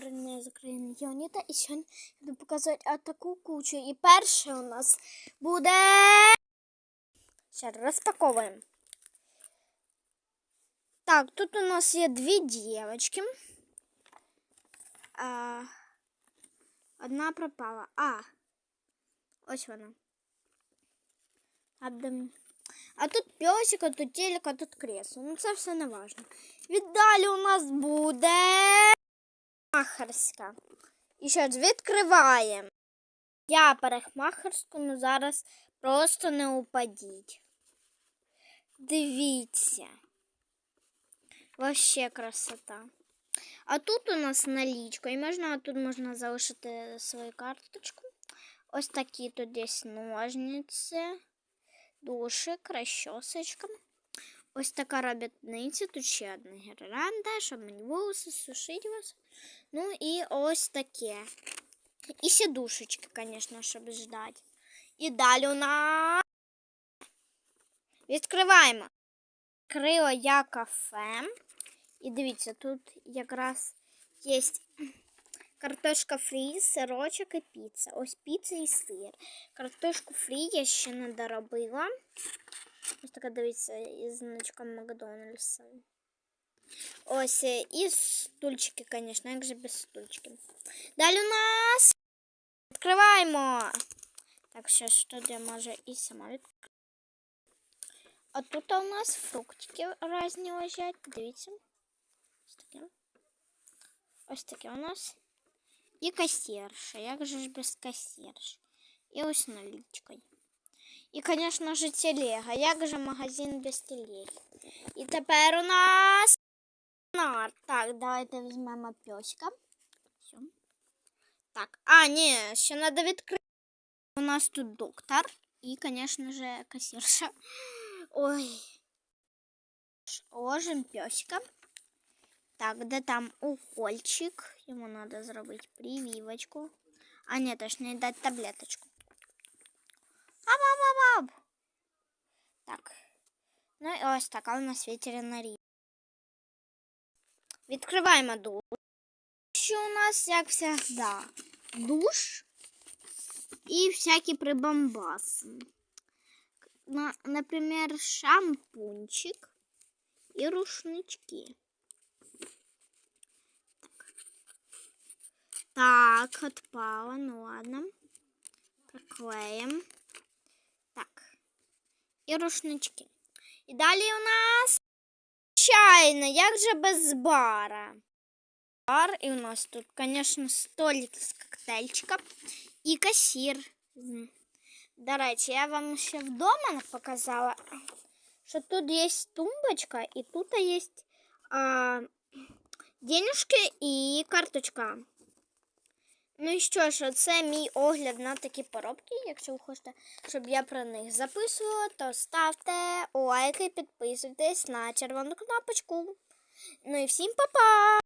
доброго з України Йоніта. І сьогодні я буду показувати таку кучу. І перше у нас буде. Ще розпаковуємо. Так, тут у нас є дві дівчатки. А, одна пропала. А, ось вона. А, а тут песик, а тут телек, а тут кресло. Ну це все не важно. Віддалі у нас буде махерська. І що ж, відкриваємо. Я парикмахерську, ну зараз просто не упадіть. Дивіться. Вообще красота. А тут у нас налічка, і можна тут можна залишити свою карточку. Ось такі тут десь ножниці, душик, розчосочка. Ось така робітниця. Тут ще одна гірлянда, щоб мені волоси сушити вас. Ну і ось таке. І сідушечки, звісно, щоб ждати. І далі у нас відкриваємо. Крила я кафе. І дивіться, тут якраз є картошка фрі, сирочок і піца. Ось піца і сир. Картошку фрі я ще не доробила. Ось така, дивіться, із значком Макдональдса. Ось, е, і стульчики, звісно, як же без стульчиків. Далі у нас відкриваємо. Так, що ж тут я може і сама відкрию. А тут у нас фруктики різні лежать. Дивіться. Ось таке. Ось таке у нас. І касірша. Як же ж без касірш? І ось налічкою. І, звісно ж, телега. Як же магазин без телеги? І тепер у нас нар. Так, давайте візьмемо пьоська. Все. Так, а, ні, ще треба відкрити. У нас тут доктор. І, звісно ж, касірша. Ой. Ложим пьоська. Так, де там укольчик? Йому треба зробити прививочку. А, ні, точніше, дати таблеточку. Так. Ну і ось така у нас ветеринарія. Відкриваємо душ. Що у нас, як завжди, душ і всякі прибамбаси. На, наприклад, шампунчик і рушнички. Так, так отпало, ну ладно. Приклеїмо. Так. І рушнички. І далі у нас чайна, як же без бара. Бар, і у нас тут, звісно, столик з коктейльчика і касір. М. До речі, я вам ще вдома не показала, що тут є тумбочка, і тут є а, денежки і карточка. Ну і що ж, це мій огляд на такі поробки. Якщо ви хочете, щоб я про них записувала, то ставте лайки, підписуйтесь на червону кнопочку. Ну і всім па-па!